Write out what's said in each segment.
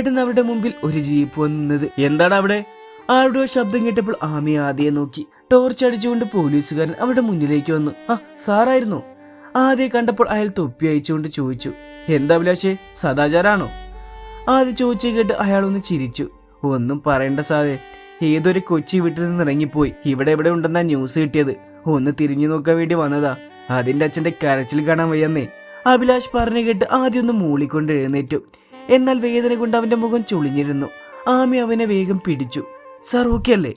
പെട്ടെന്ന് അവരുടെ മുമ്പിൽ ഒരു ജീപ്പ് വന്നത്. എന്താണ് അവിടെ? ആരുടെ ശബ്ദം കേട്ടപ്പോൾ ആമി ആദ്യം നോക്കി. ടോർച്ച് അടിച്ചുകൊണ്ട് പോലീസുകാരൻ അവരുടെ മുന്നിലേക്ക് വന്നു. ആ സാറായിരുന്നു. ആദ്യം കണ്ടപ്പോൾ അയാൾ തൊപ്പി അയച്ചുകൊണ്ട് ചോദിച്ചു എന്താ അഭിലാഷേ സദാചാരാണോ? ആദ്യം ചോദിച്ചു കേട്ട് അയാളൊന്ന് ചിരിച്ചു. ഒന്നും പറയണ്ട സാറേ ഏതൊരു കൊച്ചി വീട്ടിൽ നിന്ന് ഇറങ്ങിപ്പോയി. ഇവിടെ എവിടെ ഉണ്ടെന്നാ ന്യൂസ് കിട്ടിയത്. ഒന്ന് തിരിഞ്ഞു നോക്കാൻ വേണ്ടി വന്നതാ. അതിന്റെ അച്ഛന്റെ കരച്ചിൽ കാണാൻ വയ്യന്നേ. അഭിലാഷ് പറഞ്ഞു കേട്ട് ആദ്യം ഒന്ന് മൂളിക്കൊണ്ട് എഴുന്നേറ്റു. എന്നാൽ വേദന കൊണ്ട് അവന്റെ മുഖം ചുളിഞ്ഞിരുന്നു. ആമി അവനെ വേഗം പിടിച്ചു. സാർ ഓക്കെ അല്ലേ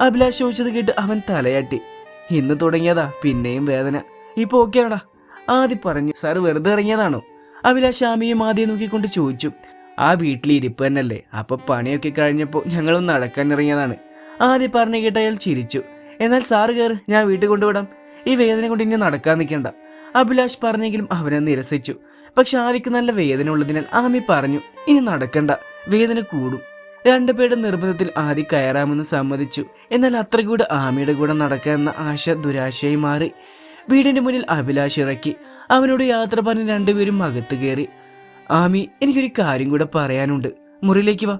അഭിലാഷ് ചോദിച്ചത് കേട്ട് അവൻ തലയാട്ടി. ഇന്ന് തുടങ്ങിയതാ പിന്നെയും വേദന. ഇപ്പൊ ഓക്കെ ആണോ ആദ്യം പറഞ്ഞു സാർ വെറുതെ ഇറങ്ങിയതാണോ? അഭിലാഷ് ആമിയും ആദ്യം നോക്കിക്കൊണ്ട് ചോദിച്ചു. ആ വീട്ടിൽ ഇരിപ്പ് തന്നെയല്ലേ? അപ്പൊ പണിയൊക്കെ കഴിഞ്ഞപ്പോൾ ഞങ്ങളും നടക്കാൻ ഇറങ്ങിയതാണ്. ആദ്യം പറഞ്ഞു കേട്ട് അയാൾ ചിരിച്ചു. എന്നാൽ സാറ് കയറ് ഞാൻ വീട്ടിൽ കൊണ്ടുവിടാം. ഈ വേദന കൊണ്ട് ഇനി നടക്കാൻ നിൽക്കണ്ട അഭിലാഷ് പറഞ്ഞെങ്കിലും അവനെ നിരസിച്ചു. പക്ഷെ ആദിക്ക് നല്ല വേദന ഉള്ളതിനാൽ ആമി പറഞ്ഞു ഇനി നടക്കണ്ട. വേദന കൂടും. രണ്ടുപേരുടെ നിർബന്ധത്തിൽ ആദി കയറാമെന്ന് സമ്മതിച്ചു. എന്നാൽ അത്ര കൂടെ ആമിയുടെ കൂടെ നടക്കാമെന്ന ആശ ദുരാശയായി മാറി. വീടിന്റെ മുന്നിൽ അഭിലാഷ് ഇറക്കി. അവനോട് യാത്ര പറഞ്ഞ് രണ്ടുപേരും അകത്ത് കയറി. ആമി എനിക്കൊരു കാര്യം കൂടെ പറയാനുണ്ട്. മുറിയിലേക്ക് വാ.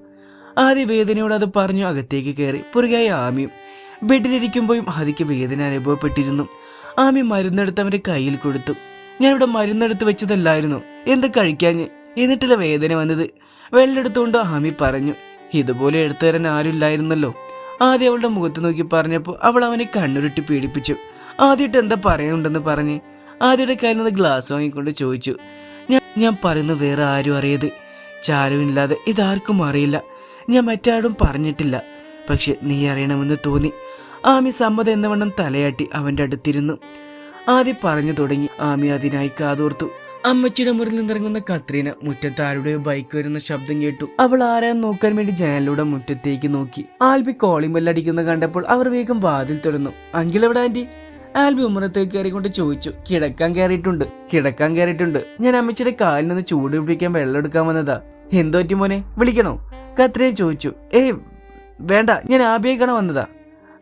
ആദ്യ വേദനയോട് അത് പറഞ്ഞു അകത്തേക്ക് കയറി. പുറകെയായി ആമിയും ബെഡിലിരിക്കുമ്പോഴും ആദിക്ക് വേദന അനുഭവപ്പെട്ടിരുന്നു. ആമി മരുന്നെടുത്ത് അവന്റെ കയ്യിൽ കൊടുത്തു. ഞാനിവിടെ മരുന്നെടുത്ത് വെച്ചതല്ലായിരുന്നു. എന്ത് കഴിക്കാഞ്ഞ് എന്നിട്ടില്ല വേദന വന്നത്. വെള്ളെടുത്തുകൊണ്ട് ആമി പറഞ്ഞു ഇതുപോലെ എടുത്തു തരാൻ ആരുമില്ലായിരുന്നല്ലോ. ആദ്യം അവളുടെ മുഖത്ത് നോക്കി പറഞ്ഞപ്പോൾ അവൾ അവനെ കണ്ണുരുട്ടി പീഡിപ്പിച്ചു. ആദ്യമായിട്ട് എന്താ പറയാനുണ്ടെന്ന് പറഞ്ഞ്? ആദ്യയുടെ കയ്യിൽ നിന്ന് ഗ്ലാസ് വാങ്ങിക്കൊണ്ട് ചോദിച്ചു ഞാൻ ഞാൻ പറയുന്നത് വേറെ ആരും അറിയത് ചാരുവില്ലാതെ ഇതാർക്കും അറിയില്ല. ഞാൻ മറ്റാരും പറഞ്ഞിട്ടില്ല. പക്ഷെ നീ അറിയണമെന്ന് തോന്നി. ആമി സമ്മതം എന്നവണ്ണം തലയാട്ടി അവന്റെ അടുത്തിരുന്നു. ആദ്യം പറഞ്ഞു തുടങ്ങി. ആമി അതിനായി കാതോർത്തു. അമ്മച്ചിയുടെ മുറിൽ നിന്നിറങ്ങുന്ന കത്രീന മുറ്റത്ത് ആരുടെ ബൈക്ക് വരുന്ന ശബ്ദം കേട്ടു. അവൾ ആരാന്ന് നോക്കാൻ വേണ്ടി ജനലിലൂടെ മുറ്റത്തേക്ക് നോക്കി. ആൽബി കോളിംഗ് ബെല്ലടിക്കുന്ന കണ്ടപ്പോൾ അവർ വേഗം വാതിൽ തുറന്നു. അങ്കിൾ എവിടെ ആന്റി ആൽബി ഉമ്മറത്തേക്ക് കയറിക്കൊണ്ട് ചോദിച്ചു. കിടക്കാൻ കയറിയിട്ടുണ്ട്. കിടക്കാൻ കയറിയിട്ടുണ്ട്. ഞാൻ അമ്മച്ചിയുടെ കാലിൽ നിന്ന് ചൂട് പിടിക്കാൻ വെള്ളം എടുക്കാൻ വന്നതാ. എന്തോറ്റി മോനെ? വിളിക്കണോ? കത്രീന ചോദിച്ചു. ഏയ് വേണ്ട. ഞാൻ ആബിയെ കാണാൻ വന്നതാ.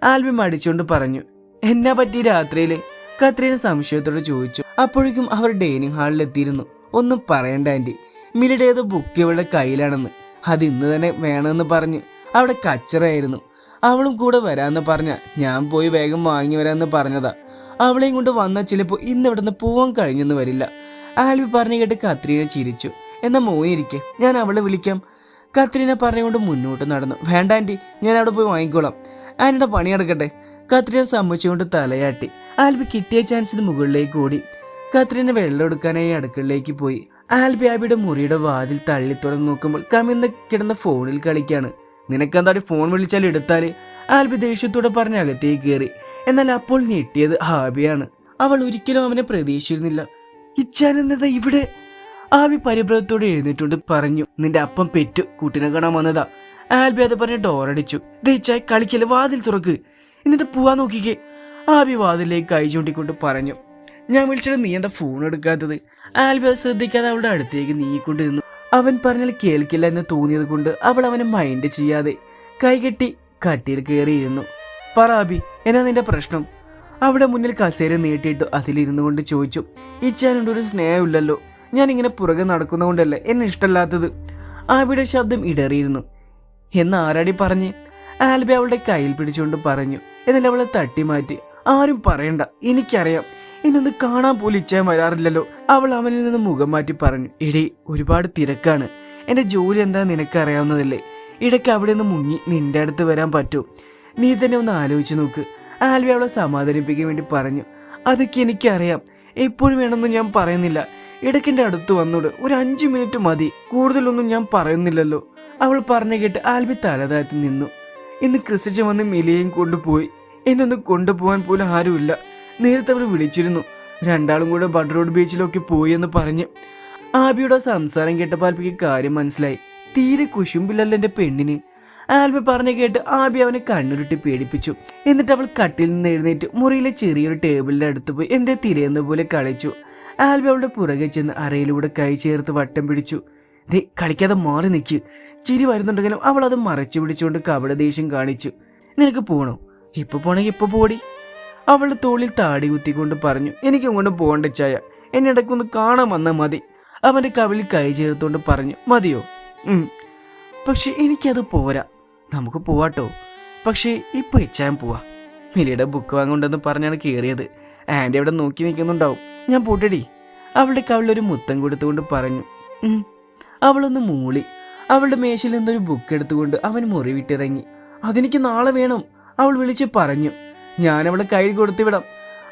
ആൽബി മടിച്ചുകൊണ്ട് പറഞ്ഞു എന്നാ പറ്റി രാത്രിയിൽ കത്രീന സംശയത്തോട് ചോദിച്ചു. അപ്പോഴേക്കും അവർ ഡൈനിങ് ഹാളിൽ എത്തിയിരുന്നു ഒന്നും പറയണ്ട ആന്റി മിലിയുടെ ഏതോ ബുക്ക് ഇവളുടെ കയ്യിലാണെന്ന്. അത് ഇന്ന് തന്നെ വേണമെന്ന് പറഞ്ഞ്. അവിടെ കച്ചറായിരുന്നു അവളും കൂടെ വരാമെന്ന് പറഞ്ഞ ഞാൻ പോയി വേഗം വാങ്ങി വരാമെന്ന് പറഞ്ഞതാ. അവളെയും കൊണ്ട് വന്നാൽ ചിലപ്പോൾ ഇന്ന് ഇവിടെ നിന്ന് പോവാൻ കഴിഞ്ഞെന്ന് വരില്ല. ആൽവി പറഞ്ഞു കേട്ട് കത്രീന ചിരിച്ചു. എന്നാൽ മോനിരിക്കെ ഞാൻ അവളെ വിളിക്കാം. കത്രീന പറഞ്ഞുകൊണ്ട് മുന്നോട്ട് നടന്നു. വേണ്ട ആന്റി ഞാൻ അവിടെ പോയി വാങ്ങിക്കോളാം. ആന്റിയുടെ പണി നടക്കട്ടെ കത്രീന സമ്മതിച്ചുകൊണ്ട് തലയാട്ടി. ആൽബി കിട്ടിയ ചാൻസിന് മുകളിലേക്ക് ഓടി. കത്രീന വെള്ളം എടുക്കാനായി അടുക്കളയിലേക്ക് പോയി. ആൽബി ആബിയുടെ മുറിയുടെ വാതിൽ തള്ളി തുറന്ന് നോക്കുമ്പോൾ കമിന്ന് കിടന്ന ഫോണിൽ കളിക്കാണ്. നിനക്കെന്താടി ഫോൺ വിളിച്ചാൽ എടുത്താൽ? ആൽബി ദേഷ്യത്തോടെ പറഞ്ഞ് അകത്തേക്ക് കയറി. എന്നാൽ അപ്പോൾ ഞെട്ടിയത് ഹാബിയാണ്. അവൾ ഒരിക്കലും അവനെ പ്രതീക്ഷിച്ചിരുന്നില്ല. ഇച്ചാനെന്നതാ ഇവിടെ? ആബി പരിഭ്രമത്തോടെ എഴുന്നേറ്റുകൊണ്ട് പറഞ്ഞു നിന്റെ അപ്പം പെറ്റു. കൂട്ടിനെ കാണാൻ വന്നതാ. ആൽബി അത് പറഞ്ഞ് ഡോറടിച്ചു. ദയിച്ചായി കളിക്കൽ വാതിൽ തുറക്ക്. എന്നിട്ട് പോവാൻ നോക്കിക്കേ. ആബി വാതിലേക്ക് കൈ ചൂണ്ടിക്കൊണ്ട് പറഞ്ഞു. ഞാൻ വിളിച്ചിട്ട് നീ എന്താ ഫോൺ എടുക്കാത്തത്? ആൽബി അത് ശ്രദ്ധിക്കാതെ അവളുടെ അടുത്തേക്ക് നീക്കൊണ്ട് നിന്നു. അവൻ പറഞ്ഞാൽ കേൾക്കില്ല എന്ന് തോന്നിയത് കൊണ്ട് അവൾ അവനെ മൈൻഡ് ചെയ്യാതെ കൈകെട്ടി കട്ടിയിൽ കയറിയിരുന്നു. പറ ആബി എന്നാ നിന്റെ പ്രശ്നം? അവിടെ മുന്നിൽ കസേര നീട്ടിയിട്ട് അതിലിരുന്നു കൊണ്ട് ചോദിച്ചു. ഇച്ചാനുണ്ട് ഒരു സ്നേഹമില്ലല്ലോ. ഞാനിങ്ങനെ പുറകെ നടക്കുന്നതുകൊണ്ടല്ലേ എന്നെ ഇഷ്ടമല്ലാത്തത്? ആബിയുടെ ശബ്ദം ഇടറിയിരുന്നു. എന്ന് ആരാടി പറഞ്ഞ്? ആൽബി അവളുടെ കയ്യിൽ പിടിച്ചുകൊണ്ട് പറഞ്ഞു. എന്നിട്ട് അവളെ തട്ടി മാറ്റി ആരും പറയണ്ട. എനിക്കറിയാം. ഇന്നൊന്ന് കാണാൻ പോലും ഇച്ഛാൻ വരാറില്ലല്ലോ. അവൾ അവനിൽ നിന്ന് മുഖം മാറ്റി പറഞ്ഞു. എടേ ഒരുപാട് തിരക്കാണ്. എന്റെ ജോലി എന്താ നിനക്ക് അറിയാവുന്നതല്ലേ? ഇടയ്ക്ക് അവിടെ നിന്ന് മുങ്ങി നിന്റെ അടുത്ത് വരാൻ പറ്റൂ. നീ തന്നെ ഒന്ന് ആലോചിച്ച് നോക്ക്. ആൽവി അവളെ സമാധാനിപ്പിക്കാൻ വേണ്ടി പറഞ്ഞു. അതൊക്കെ എനിക്കറിയാം. എപ്പോഴും വേണമെന്ന് ഞാൻ പറയുന്നില്ല. ഇടയ്ക്കെന്റെ അടുത്ത് വന്നോട് ഒരു അഞ്ച് മിനിറ്റ് മതി. കൂടുതലൊന്നും ഞാൻ പറയുന്നില്ലല്ലോ. അവൾ പറഞ്ഞു കേട്ട് ആൽബി തലതാഴ്ത്തി നിന്നു. ഇന്ന് ക്രിസ്റ്റജ വന്ന് മിലിയെയും കൊണ്ടുപോയി. എന്നെ ഒന്ന് കൊണ്ടുപോകാൻ പോലും ആരുമില്ല. നേരത്തെ അവർ വിളിച്ചിരുന്നു. രണ്ടാളും കൂടെ ബഡ്റോഡ് ബീച്ചിലൊക്കെ പോയി എന്ന് പറഞ്ഞ് ആബിയുടെ സംസാരം കേട്ടപ്പോൾ ആൽബിക്ക് കാര്യം മനസ്സിലായി. തീരെ കുശുമ്പില്ലല്ലോ എന്റെ പെണ്ണിന്. ആൽബി പറഞ്ഞു കേട്ട് ആബി അവനെ കണ്ണുരുട്ടി പേടിപ്പിച്ചു. എന്നിട്ട് അവൾ കട്ടിൽ നിന്ന് എഴുന്നേറ്റ് മുറിയിലെ ചെറിയൊരു ടേബിളിന്റെ അടുത്ത് പോയി എന്തേ തിരയുന്ന പോലെ കളിച്ചു. ആൽബി അവളുടെ പുറകെ ചെന്ന് അറയിലൂടെ കൈ ചേർത്ത് വട്ടം പിടിച്ചു. ദേ കളിക്കാതെ മാറി നിൽക്ക് ചിരി വരുന്നുണ്ടെങ്കിലും അവൾ അത് മറച്ചു പിടിച്ചുകൊണ്ട് കപട ദേഷ്യം കാണിച്ചു. നിനക്ക് പോകണോ ഇപ്പൊ പോണെങ്കിൽ ഇപ്പൊ പോടി. അവളുടെ തോളിൽ താടി കുത്തിക്കൊണ്ട് പറഞ്ഞു എനിക്ക് അങ്ങോട്ട് പോകണ്ട ചായ. എന്നെ ഇടയ്ക്കൊന്ന് കാണാൻ വന്നാൽ മതി. അവന്റെ കവിളിൽ കൈ ചേർത്തുകൊണ്ട് പറഞ്ഞു മതിയോ? പക്ഷെ എനിക്കത് പോരാ. നമുക്ക് പോവാട്ടോ. പക്ഷേ ഇപ്പൊ ഇച്ചാൻ പോവാ. മിലിയുടെ ബുക്ക് വാങ്ങുണ്ടെന്ന് പറഞ്ഞാണ് കയറിയത് ആന്റി അവിടെ നോക്കി നിൽക്കുന്നുണ്ടാവും. ഞാൻ പോട്ടടി. അവളുടെ കവിളൊരു മുത്തം കൊടുത്തുകൊണ്ട് പറഞ്ഞു. അവളൊന്ന് മൂളി. അവളുടെ മേശയിൽ നിന്നൊരു ബുക്ക് എടുത്തുകൊണ്ട് അവൻ മുറി വിട്ടിറങ്ങി. അതെനിക്ക് നാളെ വേണം അവൾ വിളിച്ച് പറഞ്ഞു. ഞാൻ അവളെ കൈ കൊടുത്തുവിടാം.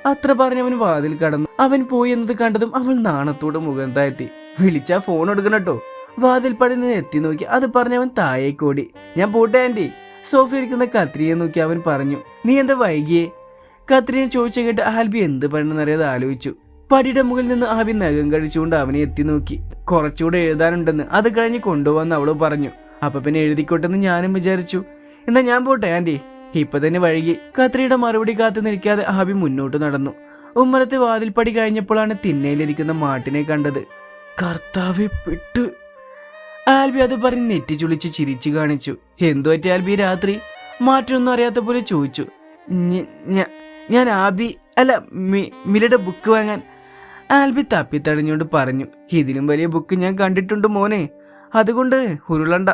അത്ര പറഞ്ഞ് അവൻ വാതിൽ കടന്നു. അവൻ പോയി എന്നത് കണ്ടതും അവൾ നാണത്തോടെ മുഖം താഴ്ത്തി. വിളിച്ചാ ഫോൺ എടുക്കണം കേട്ടോ വാതിൽ പടി നിന്ന് എത്തി നോക്കി. അത് പറഞ്ഞ് അവൻ താഴേക്കോടി ഞാൻ പോട്ടെ ആന്റി സോഫി ഇരിക്കുന്ന കത്രിയെ നോക്കി അവൻ പറഞ്ഞു. നീ എന്താ വൈകിയേ? കത്രിയെ ചോദിച്ചു കേട്ട് ആൽബി എന്ത് പറയണമെന്നറിയാതെ ആലോചിച്ചു. പടിയുടെ മുകളിൽ നിന്ന് ആവി നഖം കഴിച്ചുകൊണ്ട് അവനെ എത്തി നോക്കി. കുറച്ചുകൂടെ എഴുതാനുണ്ടെന്ന് അത് കഴിഞ്ഞ് കൊണ്ടുപോകാന്ന് അവൾ പറഞ്ഞു. അപ്പൊ പിന്നെ എഴുതിക്കോട്ടെന്ന് ഞാനും വിചാരിച്ചു. എന്നാ ഞാൻ പോട്ടെ ആന്റി. ഇപ്പൊ തന്നെ വഴുകി. കത്രിയുടെ മറുപടി കാത്തു നിൽക്കാതെ ആബി മുന്നോട്ട് നടന്നു. ഉമ്മറത്തെ വാതിൽപ്പടി കഴിഞ്ഞപ്പോഴാണ് തിന്നയിലിരിക്കുന്ന മാട്ടിനെ കണ്ടത്. കർത്താവെ പെട്ട്. ആൽബി അത് പറഞ്ഞ് നെറ്റി ചുളിച്ച് ചിരിച്ചു കാണിച്ചു. എന്തു പറ്റി ആൽബി രാത്രി? മാറ്റൊന്നും അറിയാത്ത പോലെ ചോദിച്ചു. "ഞ- ഞ- ഞാൻ ആബി അല്ല മിലയുടെ ബുക്ക് വാങ്ങാൻ ആൽബി തപ്പിത്തടഞ്ഞുകൊണ്ട് പറഞ്ഞു ഇതിലും വലിയ ബുക്ക് ഞാൻ കണ്ടിട്ടുണ്ട് മോനെ. അതുകൊണ്ട് ഉരുളണ്ട.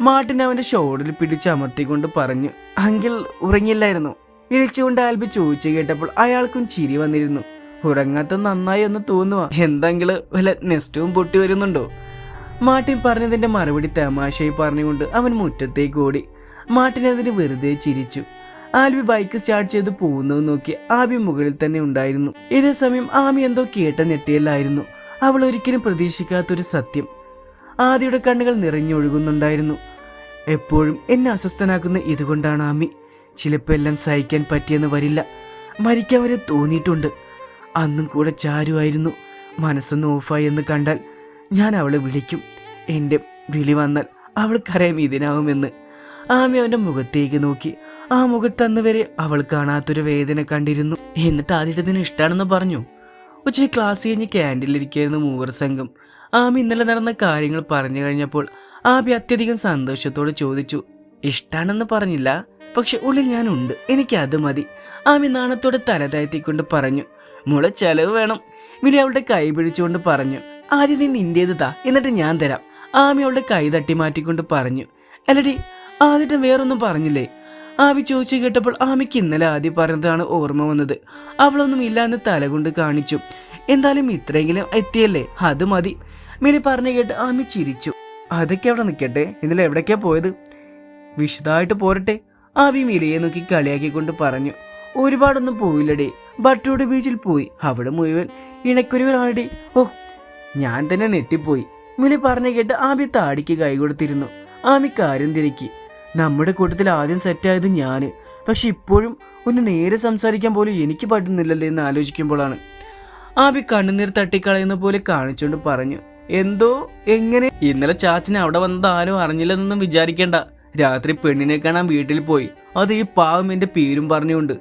മാർട്ടിൻ അവന്റെ ഷോളിൽ പിടിച്ചമർത്തിക്കൊണ്ട് പറഞ്ഞു അങ്കിൾ ഉറങ്ങില്ലായിരുന്നു. ഇഴിച്ചുകൊണ്ട് ആൽബി ചോദിച്ചു കേട്ടപ്പോൾ അയാൾക്കും ചിരി വന്നിരുന്നു. ഉറങ്ങാത്ത നന്നായി ഒന്ന് തോന്നുക എന്തെങ്കിൽ വല്ല നെസ്റ്റും പൊട്ടി വരുന്നുണ്ടോ? മാർട്ടിൻ പറഞ്ഞതിന്റെ മറുപടി തമാശയായി പറഞ്ഞുകൊണ്ട് അവൻ മുറ്റത്തേക്ക് ഓടി. മാർട്ടിൻ അതിന് വെറുതെ ചിരിച്ചു. ആൽബി ബൈക്ക് സ്റ്റാർട്ട് ചെയ്ത് പോകുന്നത് നോക്കി ആബി മുകളിൽ തന്നെ ഉണ്ടായിരുന്നു. ഇതേ സമയം ആമി എന്തോ കേട്ട നെട്ടിയല്ലായിരുന്നു. അവൾ ഒരിക്കലും പ്രതീക്ഷിക്കാത്തൊരു സത്യം. ആദിയുടെ കണ്ണുകൾ നിറഞ്ഞൊഴുകുന്നുണ്ടായിരുന്നു. എപ്പോഴും എന്നെ അസ്വസ്ഥനാക്കുന്ന ഇതുകൊണ്ടാണ് ആമി. ചിലപ്പോൾ എല്ലാം സഹിക്കാൻ പറ്റിയെന്ന് വരില്ല. മരിക്കാൻ വരെ തോന്നിയിട്ടുണ്ട്. അന്നും കൂടെ ചാരുമായിരുന്നു മനസ്സൊന്ന് ഓഫായി എന്ന് കണ്ടാൽ ഞാൻ അവളെ വിളിക്കും. എന്റെ വിളി വന്നാൽ അവൾ അവൾക്കറിയാം ഇതിനാവുമെന്ന്. ആമി അവന്റെ മുഖത്തേക്ക് നോക്കി. ആ മുഖത്ത് വരെ അവൾ കാണാത്തൊരു വേദന കണ്ടിരുന്നു. എന്നിട്ട് ആദ്യത്തിന് ഇഷ്ടമാണെന്ന് പറഞ്ഞു. ഉച്ചയ്ക്ക് ക്ലാസ് കഴിഞ്ഞ് ക്യാന്റീനിലിരിക്കുകയായിരുന്നു മൂവർ സംഘം. ആമി ഇന്നലെ നടന്ന കാര്യങ്ങൾ പറഞ്ഞു കഴിഞ്ഞപ്പോൾ ആബി അത്യധികം സന്തോഷത്തോടെ ചോദിച്ചു ഇഷ്ടാണെന്ന് പറഞ്ഞില്ല പക്ഷെ ഉള്ളിൽ ഞാനുണ്ട്. എനിക്ക് അത് മതി. ആമി നാണത്തോടെ തല താഴ്ത്തിക്കൊണ്ട് പറഞ്ഞു മുള ചെലവ് വേണം. വിനി അവളുടെ കൈ പിടിച്ചുകൊണ്ട് പറഞ്ഞു ആദ്യം നീ നിന്റേത് താ എന്നിട്ട് ഞാൻ തരാം. ആമി അവളുടെ കൈ തട്ടി മാറ്റിക്കൊണ്ട് പറഞ്ഞു അല്ലടി ആദ്യത്തെ വേറൊന്നും പറഞ്ഞില്ലേ? ആബി ചോദിച്ചു കേട്ടപ്പോൾ ആമിക്ക് ഇന്നലെ ആദ്യം പറഞ്ഞതാണ് ഓർമ്മ വന്നത്. അവളൊന്നും ഇല്ല എന്ന് തലകൊണ്ട് കാണിച്ചു. എന്തായാലും ഇത്രയെങ്കിലും എത്തിയല്ലേ? അത് മതി. മിനി പറഞ്ഞു കേട്ട് ആമി ചിരിച്ചു. അതൊക്കെ അവിടെ നിൽക്കട്ടെ. ഇന്നലെ എവിടേക്കാ പോയത്? വിശദമായിട്ട് പോരട്ടെ. ആവി മിലയെ നോക്കി കളിയാക്കിക്കൊണ്ട് പറഞ്ഞു. ഒരുപാടൊന്നും പോയില്ലടേ. ബട്ടോട് ബീച്ചിൽ പോയി. അവിടെ മുഴുവൻ ഇണക്കുരുവനാണടി ഓ ഞാൻ തന്നെ നെട്ടിപ്പോയി മിനി പറഞ്ഞു കേട്ട് ആമി താടിക്ക് കൈ കൊടുത്തിരുന്നു ആമി കാര്യം തിരക്കി. നമ്മുടെ കൂട്ടത്തിൽ ആദ്യം സെറ്റായത് ഞാൻ പക്ഷെ ഇപ്പോഴും ഒന്ന് നേരെ സംസാരിക്കാൻ പോലും എനിക്ക് പറ്റുന്നില്ലല്ലേ എന്ന് ആലോചിക്കുമ്പോഴാണ്. ആബി കണ്ണുനീർ തട്ടിക്കളയുന്ന പോലെ കാണിച്ചുകൊണ്ട് പറഞ്ഞു എന്തോ? എങ്ങനെ? ഇന്നലെ ചാച്ചനെ അവിടെ വന്നത് ആരും അറിഞ്ഞില്ലെന്നൊന്നും വിചാരിക്കേണ്ട. രാത്രി പെണ്ണിനെ കാണാൻ വീട്ടിൽ പോയി. അത് ഈ പാവം എന്റെ പേരും പറഞ്ഞുകൊണ്ട്.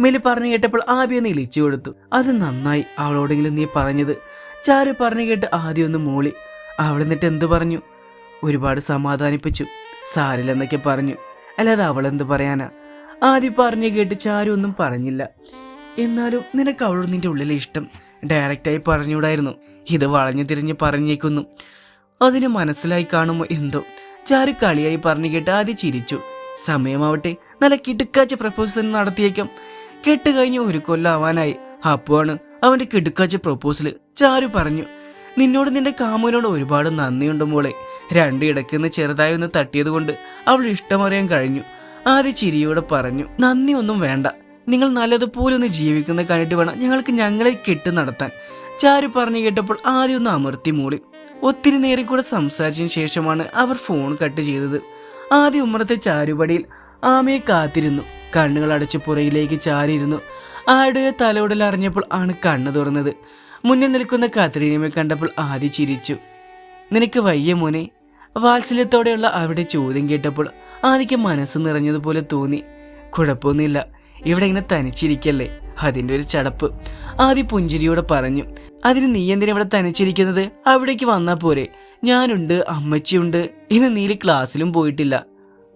മെലി പറഞ്ഞു കേട്ടപ്പോൾ ആബി ഒന്ന് ഇളിച്ചു കൊടുത്തു. അത് നന്നായി. അവളോടെങ്കിലും നീ പറഞ്ഞത് ചാരു പറഞ്ഞു കേട്ട് ആദ്യം ഒന്ന് മൂളി. അവൾ എന്നിട്ട് എന്ത് പറഞ്ഞു? ഒരുപാട് സമാധാനിപ്പിച്ചു. സാരില്ലെന്നൊക്കെ പറഞ്ഞു. അല്ലാതെ അവളെന്ത് പറയാനാ? ആദ്യം പറഞ്ഞു കേട്ട് ചാരു ഒന്നും പറഞ്ഞില്ല. എന്നാലും നിനക്ക് അവളോട് നിന്റെ ഉള്ളിലെ ഇഷ്ടം ഡയറക്റ്റായി പറഞ്ഞുകൂടായിരുന്നു. ഇത് വളഞ്ഞു തിരിഞ്ഞ് പറഞ്ഞേക്കുന്നു. അതിന് മനസ്സിലായി കാണുമോ എന്തോ? ചാരു കളിയായി പറഞ്ഞു കേട്ട് ആദ്യം ചിരിച്ചു. സമയമാവട്ടെ നല്ല കിടുക്കാച്ച പ്രപ്പോസൽ നടത്തിയേക്കാം. കെട്ട് കഴിഞ്ഞ് ഒരു കൊല്ലം ആവാനായി അപ്പോഴാണ് അവന്റെ കിടുക്കാച്ച പ്രപ്പോസൽ ചാരു പറഞ്ഞു നിന്നോട് നിന്റെ കാമുവിനോട് ഒരുപാട് നന്ദിയുണ്ട് മോളെ. രണ്ട് ഇടയ്ക്കുന്ന് ചെറുതായി ഒന്ന് തട്ടിയത് കൊണ്ട് അവൾ ഇഷ്ടമറിയാൻ കഴിഞ്ഞു. ആദ്യ ചിരിയോടെ പറഞ്ഞു നന്ദി ഒന്നും വേണ്ട. നിങ്ങൾ നല്ലതുപോലെ ഒന്ന് ജീവിക്കുന്ന കണ്ടിട്ട് വേണം ഞങ്ങൾക്ക് ഞങ്ങളെ കെട്ട് നടത്താൻ. ചാരു പറഞ്ഞു കേട്ടപ്പോൾ ആദ്യം ഒന്ന് അമർത്തി മൂളി. ഒത്തിരി നേരം കൂടെ സംസാരിച്ചതിന് ശേഷമാണ് അവർ ഫോൺ കട്ട് ചെയ്തത്. ആദ്യ ഉമ്മറത്തെ ചാരുപടിയിൽ ആമയെ കാത്തിരുന്നു. കണ്ണുകൾ അടച്ച് പുറയിലേക്ക് ചാരിയിരുന്നു. ആരുടെ തലയോടൽ അറിഞ്ഞപ്പോൾ ആണ് കണ്ണ് തുറന്നത്. മുന്നിൽ നിൽക്കുന്ന കാത്തിരിനെ കണ്ടപ്പോൾ ആദ്യ ചിരിച്ചു. നിനക്ക് വയ്യ മോനെ വാത്സല്യത്തോടെയുള്ള അവിടെ ചോദ്യം കേട്ടപ്പോൾ ആദിക്ക് മനസ്സ് നിറഞ്ഞതുപോലെ തോന്നി. കുഴപ്പമൊന്നുമില്ല. ഇവിടെ ഇങ്ങനെ തനിച്ചിരിക്കല്ലേ? അതിന്റെ ഒരു ചടപ്പ്. ആദി പുഞ്ചിരിയോടെ പറഞ്ഞു അതിന് നീ എന്തിനാ ഇവിടെ തനിച്ചിരിക്കുന്നത്? അവിടേക്ക് വന്നാൽ പോരെ. ഞാനുണ്ട് അമ്മച്ചിയുണ്ട്. ഇന്ന് നീൽ ക്ലാസ്സിലും പോയിട്ടില്ല.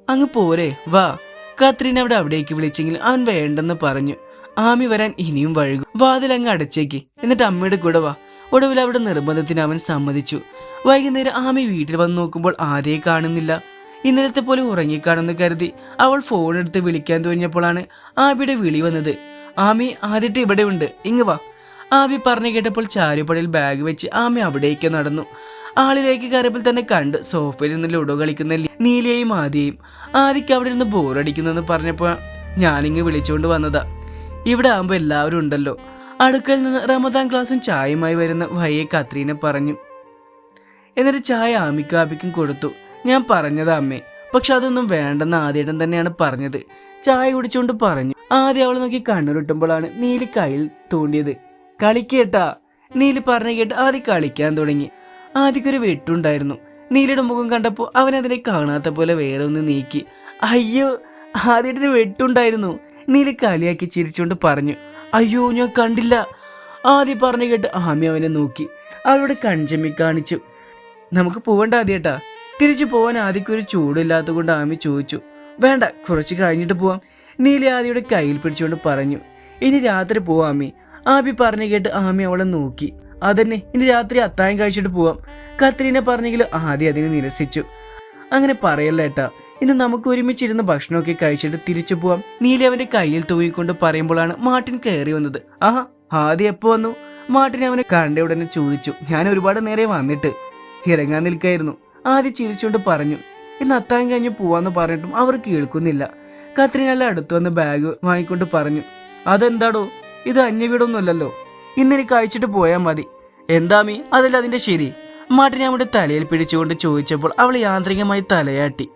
അങ്ങ് പോരെ വാ. കത്രീന അവിടെ അവിടേക്ക് വിളിച്ചെങ്കിൽ അവൻ വേണ്ടെന്ന് പറഞ്ഞു. ആമി വരാൻ ഇനിയും വഴുകും വാതിൽ അങ്ങ് അടച്ചേക്ക്. എന്നിട്ട് അമ്മയുടെ കൂടെ വാ. ഒടുവിൽ അവിടെ നിർബന്ധത്തിന് അവൻ സമ്മതിച്ചു. വൈകുന്നേരം ആമി വീട്ടിൽ വന്ന് നോക്കുമ്പോൾ ആരെയും കാണുന്നില്ല. ഇന്നലത്തെ പോലെ ഉറങ്ങിക്കാണെന്ന് കരുതി അവൾ ഫോൺ എടുത്ത് വിളിക്കാൻ തുടങ്ങിയപ്പോഴാണ് ആബിയുടെ വിളി വന്നത്. ആമി ആദ്യത്തെ ഇവിടെ ഉണ്ട്. ഇങ്ങ് വാ. ആബി പറഞ്ഞു കേട്ടപ്പോൾ ചാരുപടിയിൽ ബാഗ് വെച്ച് ആമി അവിടേക്ക് നടന്നു. ആളിലേക്ക് കയറിയപ്പോൾ തന്നെ കണ്ട് സോഫയിൽ നിന്ന് ലുഡോ കളിക്കുന്ന നീലയെയും ആദിയെയും. ആദിക്ക് അവിടെ നിന്ന് ബോറടിക്കുന്നെന്ന് പറഞ്ഞപ്പോൾ ഞാനിങ്ങ് വിളിച്ചുകൊണ്ട് വന്നതാ. ഇവിടെ ആകുമ്പോൾ എല്ലാവരും ഉണ്ടല്ലോ. അടുക്കൽ നിന്ന് റമദാൻ ക്ലാസ്സും ചായയുമായി വരുന്ന വയ്യെ കത്രീനെ പറഞ്ഞു. എന്നിട്ട് ചായ അമിക്കാബിക്കും കൊടുത്തു. ഞാൻ പറഞ്ഞതാ അമ്മേ. പക്ഷെ അതൊന്നും വേണ്ടെന്ന് ആദ്യേട്ടൻ തന്നെയാണ് പറഞ്ഞത്. ചായ കുടിച്ചുകൊണ്ട് പറഞ്ഞു. ആദ്യം അവൾ നോക്കി കണ്ണുരുട്ടുമ്പോഴാണ് നീലി കയ്യിൽ തോണ്ടിയത്. കളിക്കേട്ടാ നീലി പറഞ്ഞു കേട്ട് ആദ്യം കളിക്കാൻ തുടങ്ങി. ആദ്യക്കൊരു വെട്ടുണ്ടായിരുന്നു. നീലിയുടെ മുഖം കണ്ടപ്പോൾ അവൻ അതിനെ കാണാത്ത പോലെ വേറെ ഒന്ന് നീക്കി. അയ്യോ ആദ്യത്തിന് വെട്ടുണ്ടായിരുന്നു. നീലി കളിയാക്കി ചിരിച്ചുകൊണ്ട് പറഞ്ഞു. അയ്യോ ഞാൻ കണ്ടില്ല. ആദ്യം പറഞ്ഞു കേട്ട് ആമി അവനെ നോക്കി. അവളോട് കൺചമ്മി കാണിച്ചു. നമുക്ക് പോവണ്ട ആദ്യേട്ടാ. തിരിച്ചു പോവാൻ ആദ്യക്ക് ഒരു ചൂടില്ലാത്ത കൊണ്ട് ആമി ചോദിച്ചു വേണ്ട കുറച്ച് കഴിഞ്ഞിട്ട് പോവാം. നീലി ആദിയുടെ കയ്യിൽ പിടിച്ചുകൊണ്ട് പറഞ്ഞു ഇനി രാത്രി പോവാം ആമി. ആബി പറഞ്ഞു കേട്ട് ആമി അവളെ നോക്കി അതന്നെ ഇനി രാത്രി അത്തായം കഴിച്ചിട്ട് പോവാം. കത്രീനെ പറഞ്ഞെങ്കിലും ആദ്യം അതിനെ നിരസിച്ചു അങ്ങനെ പറയല്ല ഏട്ടാ ഇന്ന് നമുക്ക് ഒരുമിച്ചിരുന്ന് ഭക്ഷണമൊക്കെ കഴിച്ചിട്ട് തിരിച്ചു പോവാം. നീലി അവന്റെ കയ്യിൽ തൂങ്ങിക്കൊണ്ട് പറയുമ്പോഴാണ് മാർട്ടിൻ കയറി വന്നത് ആഹാ ആദ്യം എപ്പോ വന്നു? മാർട്ടിൻ അവനെ കണ്ട ഉടനെ ചോദിച്ചു ഞാൻ ഒരുപാട് നേരെ വന്നിട്ട് ഇറങ്ങാൻ നിൽക്കായിരുന്നു. ആദ്യം ചിരിച്ചുകൊണ്ട് പറഞ്ഞു ഇന്ന് അത്താൻ കഴിഞ്ഞ് പോവാന്ന് പറഞ്ഞിട്ടും അവർ കേൾക്കുന്നില്ല. കത്രീന അല്ല അടുത്ത് വന്ന് ബാഗ് വാങ്ങിക്കൊണ്ട് പറഞ്ഞു അതെന്താടോ? ഇത് അന്യ വീടൊന്നുമല്ലല്ലോ. ഇന്നെനിക്ക് അയച്ചിട്ട് പോയാൽ മതി. എന്താമി അതല്ല അതിന്റെ ശരി. മാട്ടിനെ അവളുടെ തലയിൽ പിടിച്ചുകൊണ്ട് ചോദിച്ചപ്പോൾ അവൾ യാന്ത്രികമായി തലയാട്ടി.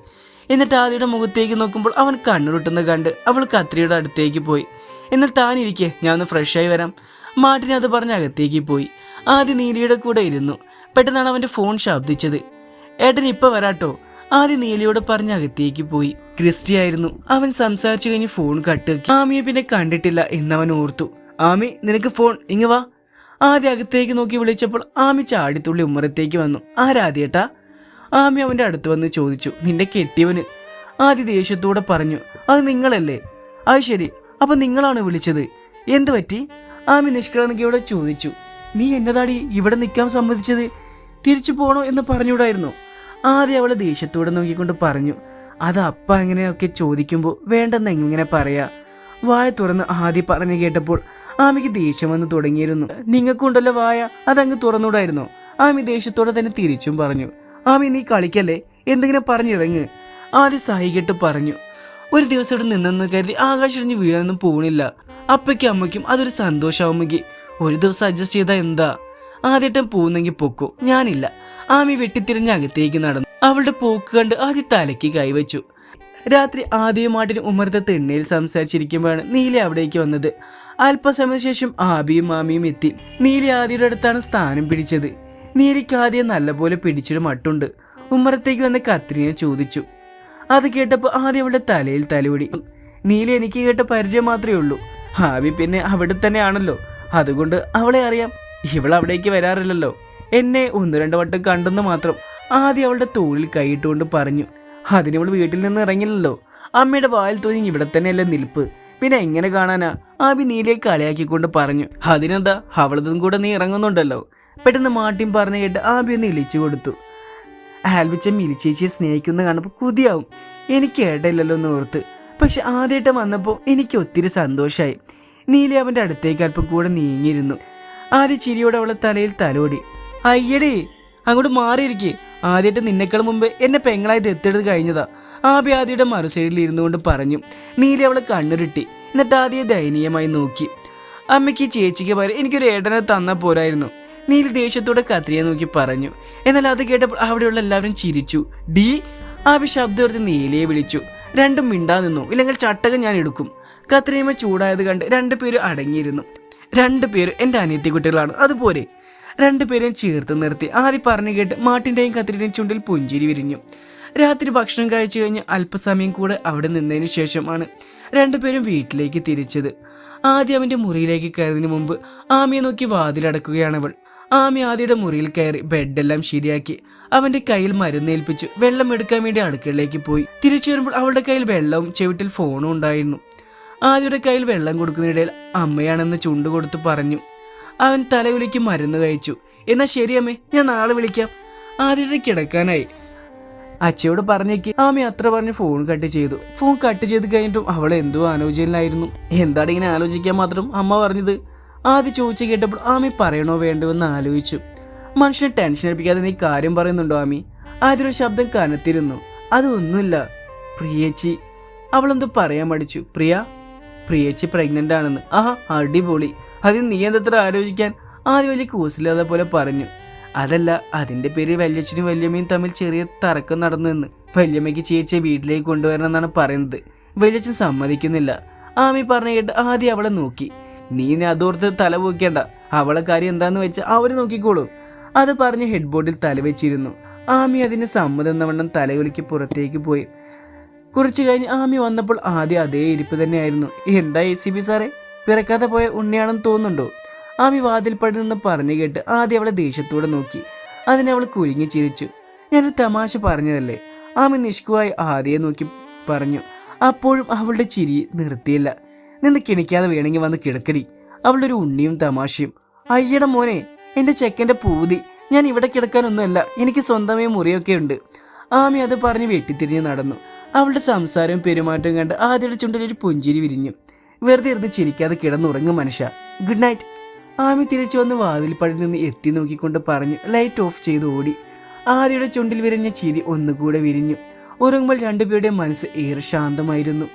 എന്നിട്ട് ആദിയുടെ മുഖത്തേക്ക് നോക്കുമ്പോൾ അവൻ കണ്ണുരുട്ടുന്ന കണ്ട് അവൾ കത്രിയുടെ അടുത്തേക്ക് പോയി. എന്നാൽ താനിരിക്കെ ഞാൻ ഒന്ന് ഫ്രഷായി വരാം. മാട്ടിനെ അത് പറഞ്ഞ് അകത്തേക്ക് പോയി. ആദ്യ നീലിയുടെ കൂടെ ഇരുന്നു. പെട്ടെന്നാണ് അവന്റെ ഫോൺ ശബ്ദിച്ചത്. ഏട്ടൻ ഇപ്പൊ വരാട്ടോ. ആദ്യം നീലിയോട് പറഞ്ഞ് അകത്തേക്ക് പോയി. ക്രിസ്റ്റി ആയിരുന്നു. അവൻ സംസാരിച്ചു കഴിഞ്ഞ് ഫോൺ കട്ട് ആമിയെ പിന്നെ കണ്ടിട്ടില്ല എന്നവൻ ഓർത്തു. ആമി നിനക്ക് ഫോൺ ഇങ്ങ് വാ. ആദ്യ അകത്തേക്ക് നോക്കി വിളിച്ചപ്പോൾ ആമി ചാടിത്തുള്ളി ഉമ്മറത്തേക്ക് വന്നു. ആരാദ്യേട്ടാ? ആമി അവന്റെ അടുത്ത് വന്ന് ചോദിച്ചു. നിന്റെ കെട്ടിയവന്. ആദ്യ ദേഷ്യത്തോടെ പറഞ്ഞു. അത് നിങ്ങളല്ലേ. അത് ശരി. അപ്പം നിങ്ങളാണ് വിളിച്ചത്. എന്തു പറ്റി? ആമി നിഷ്കളങ്കയോടെ ചോദിച്ചു. നീ എന്നതാടി ഇവിടെ നിൽക്കാൻ സമ്മതിച്ചത്? തിരിച്ചു പോകണോ എന്ന് പറഞ്ഞുകൂടായിരുന്നു. ആദ്യം അവളെ ദേഷ്യത്തോടെ നോക്കിക്കൊണ്ട് പറഞ്ഞു അത് അപ്പ അങ്ങനെയൊക്കെ ചോദിക്കുമ്പോൾ വേണ്ടെന്ന് എങ്ങനെ പറയാ? വായ തുറന്ന് ആദ്യം പറഞ്ഞു കേട്ടപ്പോൾ ആമിക്ക് ദേഷ്യം വന്ന് തുടങ്ങിയിരുന്നു. നിങ്ങൾക്കുണ്ടല്ലോ വായ അതങ്ങ് തുറന്നുകൂടായിരുന്നു. ആമി ദേഷ്യത്തോടെ തന്നെ തിരിച്ചും പറഞ്ഞു ആമി നീ കളിക്കല്ലേ? എന്തെങ്കിലും പറഞ്ഞിറങ്ങ്. ആദ്യം സഹികെട്ട് പറഞ്ഞു ഒരു ദിവസം ഇവിടെ നിന്നെന്ന് കരുതി ആകാശിടിഞ്ഞ് വീഴാനൊന്നും പോണില്ല. അപ്പയ്ക്കും അമ്മയ്ക്കും അതൊരു സന്തോഷമാവുമെങ്കിൽ ഒരു ദിവസം അഡ്ജസ്റ്റ് ചെയ്താൽ എന്താ? ആദ്യത്തെ പോകുന്നെങ്കിൽ പൊക്കോ. ഞാനില്ല. ആമി വെട്ടിത്തിരിഞ്ഞ് അകത്തേക്ക് നടന്നു. അവളുടെ പോക്ക് കണ്ട് ആദ്യ തലയ്ക്ക് കൈവച്ചു. രാത്രി ആദ്യമായിട്ടിന് ഉമർത്തെ തിണ്ണയിൽ സംസാരിച്ചിരിക്കുമ്പോഴാണ് നീല അവിടേക്ക് വന്നത്. അല്പസമയ ശേഷം ആബിയും മാമിയും എത്തി. നീല ആദ്യയുടെ അടുത്താണ് സ്ഥാനം പിടിച്ചത്. നീലയ്ക്ക് ആദ്യം നല്ലപോലെ പിടിച്ചൊരു മട്ടുണ്ട്. ഉമ്മറത്തേക്ക് വന്ന കത്രീനെ ചോദിച്ചു. അത് കേട്ടപ്പോൾ ആദ്യം അവളുടെ തലയിൽ തലോടി. നീല എനിക്ക് കേട്ട പരിചയം മാത്രമേ ഉള്ളൂ. ആബി പിന്നെ അവിടെ തന്നെയാണല്ലോ. അതുകൊണ്ട് അവളെ അറിയാം. ഇവൾ അവിടേക്ക് വരാറില്ലല്ലോ. എന്നെ ഒന്ന് രണ്ട് വട്ടം കണ്ടെന്ന് മാത്രം ആദ്യം അവളുടെ തോളിൽ കൈയിട്ടുകൊണ്ട് പറഞ്ഞു. അതിനവൾ വീട്ടിൽ നിന്ന് ഇറങ്ങില്ലല്ലോ. അമ്മയുടെ വായിൽ തോന്നി ഇവിടെ തന്നെയല്ലേ നിൽപ്പ്. പിന്നെ എങ്ങനെ കാണാനാ? ആബി നീലയെ കളിയാക്കിക്കൊണ്ട് പറഞ്ഞു. അതിനെന്താ? അവളതും കൂടെ നീ ഇറങ്ങുന്നുണ്ടല്ലോ. പെട്ടെന്ന് മാട്ടിൻ പറഞ്ഞു കേട്ട് ആബി ഒന്ന് ഇളിച്ചു കൊടുത്തു. ആൽബിച്ച മിലിച്ചേച്ചിയെ സ്നേഹിക്കുന്ന കാണുമ്പോൾ കുതിയാവും. എനിക്ക് ഏട്ടയില്ലല്ലോ എന്ന് ഓർത്ത്. പക്ഷെ ആദ്യമായിട്ട് വന്നപ്പോൾ എനിക്ക് ഒത്തിരി സന്തോഷമായി നീലി അവന്റെ അടുത്തേക്ക് അല്പം കൂടെ നീങ്ങിയിരുന്നു. ആദ്യ ചിരിയോടെ അവളെ തലയിൽ തലോടി. അയ്യടേ അങ്ങോട്ട് മാറിയിരിക്കേ. ആദ്യമായിട്ട് നിന്നെക്കാൾ മുമ്പ് എന്നെ പെങ്ങളായി ദത്തെടുത്ത് കഴിഞ്ഞതാ. ആബി ആദ്യയുടെ മറുസൈഡിൽ ഇരുന്നു കൊണ്ട് പറഞ്ഞു. നീലി അവളെ കണ്ണുരുട്ടി. എന്നിട്ട് ആദ്യം ദയനീയമായി നോക്കി. അമ്മയ്ക്ക് ചേച്ചിക്ക് പകരം എനിക്കൊരു ഏട്ടനെ തന്നാൽ പോരായിരുന്നു. നീലി ദേഷ്യത്തോടെ കത്രിയെ നോക്കി പറഞ്ഞു. എന്നാൽ അത് കേട്ടപ്പോൾ അവിടെയുള്ള എല്ലാവരും ചിരിച്ചു. ഡി ആബി ശബ്ദമെടുത്ത് നീലിയെ വിളിച്ചു. രണ്ടും മിണ്ടാ നിന്നു? ഇല്ലെങ്കിൽ ചട്ടകം ഞാൻ എടുക്കും. കത്രിയമ്മ ചൂടായത് കണ്ട് പേര് അടങ്ങിയിരുന്നു. രണ്ടുപേരും എന്റെ അനിയത്തി കുട്ടികളാണ് അതുപോലെ രണ്ടുപേരെയും ചേർത്ത് നിർത്തി. ആദ്യം പറഞ്ഞു കേട്ട് മാട്ടിന്റെയും കത്രീന്റെയും ചുണ്ടിൽ പുഞ്ചിരി വിരിഞ്ഞു. രാത്രി ഭക്ഷണം കഴിച്ചു കഴിഞ്ഞ് അല്പസമയം കൂടെ അവിടെ നിന്നതിന് ശേഷമാണ് രണ്ടുപേരും വീട്ടിലേക്ക് തിരിച്ചത്. ആദ്യം അവന്റെ മുറിയിലേക്ക് കയറിയതിന് മുമ്പ് ആമിയെ നോക്കി വാതിലടക്കുകയാണവൾ ആമി ആദ്യയുടെ മുറിയിൽ കയറി ബെഡെല്ലാം ശരിയാക്കി അവന്റെ കയ്യിൽ മരുന്നേൽപ്പിച്ചു വെള്ളം എടുക്കാൻ വേണ്ടി അടുക്കളയിലേക്ക് പോയി. തിരിച്ചു വരുമ്പോൾ അവളുടെ കയ്യിൽ വെള്ളവും ചെവിട്ടിൽ ഫോണും ഉണ്ടായിരുന്നു. ആദ്യയുടെ കയ്യിൽ വെള്ളം കൊടുക്കുന്നതിനിടയിൽ അമ്മയാണെന്ന് ചുണ്ടു കൊടുത്ത് പറഞ്ഞു. അവൻ തലവിളിക്ക് മരുന്ന് കഴിച്ചു. എന്നാ ശരി അമ്മേ ഞാൻ നാളെ വിളിക്കാം. ആദ്യയുടെ കിടക്കാനായി. അച്ഛയോട് പറഞ്ഞേക്ക് ആമി അത്ര പറഞ്ഞ് ഫോൺ കട്ട് ചെയ്തു. ഫോൺ കട്ട് ചെയ്ത് കഴിഞ്ഞിട്ടും അവൾ എന്തോ ആലോചനയിലായിരുന്നു എന്താണ് ഇങ്ങനെ ആലോചിക്കാൻ മാത്രം അമ്മ പറഞ്ഞത്? ആദ്യം ചോദിച്ചു കേട്ടപ്പോൾ ആമി പറയണോ വേണ്ടോ എന്ന് ആലോചിച്ചു. മനുഷ്യനെ ടെൻഷൻ അടിപ്പിക്കാതെ നീ കാര്യം പറയുന്നുണ്ടോ ആമി? ആദ്യൊരു ശബ്ദം കനത്തിരുന്നു. അതൊന്നുമില്ല പ്രിയേച്ചി. അവളെന്തോ പറയാൻ മടിച്ചു. പ്രിയ പ്രിയേച്ചി പ്രഗ്നന്റ് ആണെന്ന്. ആഹാ അടിപൊളി. അതിന് നീ എന്തത്ര ആലോചിക്കാൻ? ആദ്യം വലിയ കൂസില്ലാതെ പോലെ പറഞ്ഞു. അതല്ല അതിന്റെ പേര് വല്യച്ഛനും വല്യമ്മയും തമ്മിൽ ചെറിയ തർക്കം നടന്നു എന്ന് വല്യമ്മയ്ക്ക് ചേച്ചിയെ വീട്ടിലേക്ക് കൊണ്ടുവരണം എന്നാണ് പറയുന്നത്. വല്യച്ഛൻ സമ്മതിക്കുന്നില്ല. ആമി പറഞ്ഞു കേട്ട് ആദ്യം അവളെ നോക്കി. നീ അതോർത്ത് തല പോക്കേണ്ട അവളെ കാര്യം എന്താന്ന് വെച്ച് അവർ നോക്കിക്കോളും. അത് പറഞ്ഞ് ഹെഡ്ബോർഡിൽ തല തലവെച്ചിരുന്നു ആമി അതിന് സമ്മതം എന്ന വണ്ണം തലകുലിക്ക് പുറത്തേക്ക് പോയി. കുറച്ചു കഴിഞ്ഞ് ആമി വന്നപ്പോൾ ആദ്യം അതേ ഇരിപ്പ് തന്നെയായിരുന്നു. എന്താ എ സി ബി സാറേ? പിറക്കാതെ പോയ ഉണ്ണിയാണെന്ന് തോന്നുന്നുണ്ടോ? ആമി വാതിൽപ്പടി നിന്ന് പറഞ്ഞു കേട്ട് ആദ്യം അവളെ ദേഷ്യത്തോടെ നോക്കി. അതിനെ അവൾ കുലുങ്ങി ചിരിച്ചു. ഞാനൊരു തമാശ പറഞ്ഞതല്ലേ? ആമി നിഷ്കുവായി ആദ്യയെ നോക്കി പറഞ്ഞു. അപ്പോഴും അവളുടെ ചിരി നിർത്തിയില്ല. നിന്ന് കിണിക്കാതെ വേണമെങ്കിൽ വന്ന് കിടക്കടി. അവളുടെ ഒരു ഉണ്ണിയും തമാശയും. അയ്യട മോനെ എന്റെ ചെക്കന്റെ പൂതി. ഞാൻ ഇവിടെ കിടക്കാനൊന്നുമല്ല. എനിക്ക് സ്വന്തമായി മുറിയൊക്കെ ഉണ്ട്. ആമി അത് പറഞ്ഞ് വെട്ടിത്തിരിഞ്ഞ് നടന്നു. അവളുടെ സംസാരവും പെരുമാറ്റവും കണ്ട് ആദ്യയുടെ ചുണ്ടിൽ ഒരു പുഞ്ചിരി വിരിഞ്ഞു. വെറുതെ ഇരുന്ന് ചിരിക്കാതെ കിടന്നുറങ്ങും മനുഷ്യ. ഗുഡ് നൈറ്റ് ആമി തിരിച്ചു വന്ന് വാതിൽപ്പടി നിന്ന് എത്തി നോക്കിക്കൊണ്ട് പറഞ്ഞു ലൈറ്റ് ഓഫ് ചെയ്ത് ഓടി. ആദ്യയുടെ ചുണ്ടിൽ വിരിഞ്ഞ ചിരി ഒന്നുകൂടെ വിരിഞ്ഞു. ഉറങ്ങുമ്പോൾ രണ്ടുപേരുടെ മനസ്സ് ഏറെ ശാന്തമായിരുന്നു.